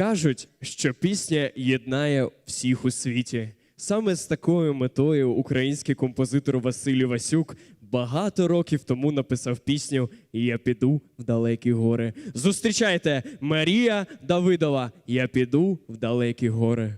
Кажуть, що пісня єднає всіх у світі. Саме з такою метою український композитор Василь Васюк багато років тому написав пісню Я піду в далекі гори. Зустрічайте Марія Давидова. Я піду в далекі гори.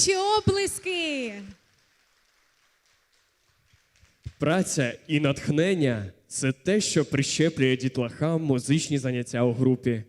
ваші облиски. Праця і натхнення це те, що прищеплює дітлахам музичні заняття у групі.